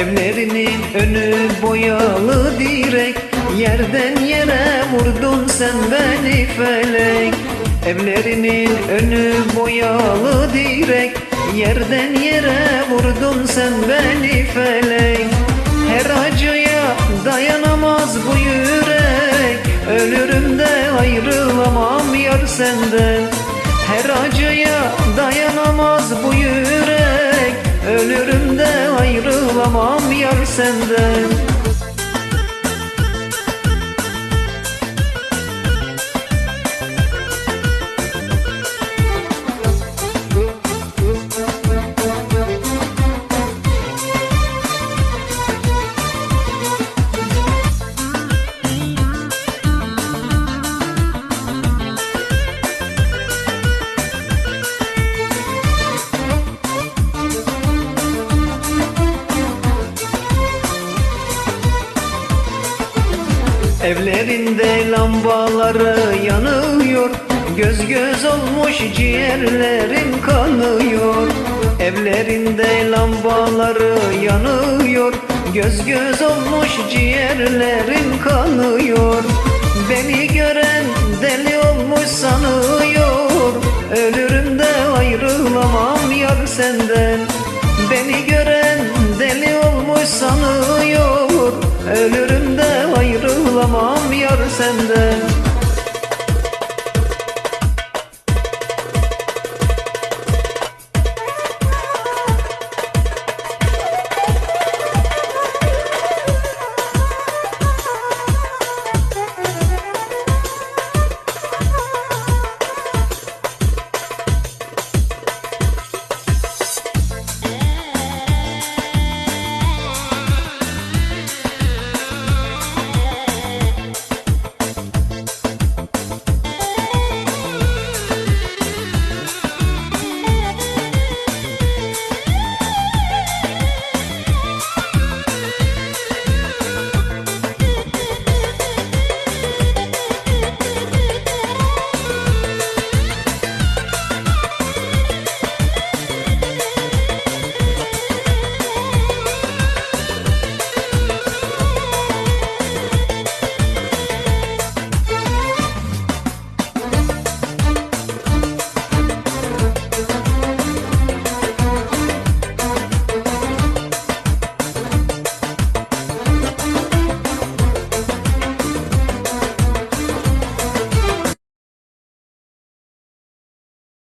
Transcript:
Evlerinin önü boyalı direk Yerden yere vurdun sen beni felek. Evlerinin önü boyalı direk Yerden yere vurdun sen beni felek. Her acıya dayanamaz bu yürek Ölürüm de ayrılamam yar senden. Her acıya dayanamaz bu yürek Ölürüm de ayrılamam yar senden Evlerinde lambaları yanıyor. Göz göz olmuş ciğerlerim kanıyor. Evlerinde lambaları yanıyor. Göz göz olmuş ciğerlerim kanıyor. Beni gören deli olmuş sanıyor. Ölürüm de ayrılamam yar senden. Beni gören deli olmuş sanıyor. Ölürüm de ayrılamam yar senden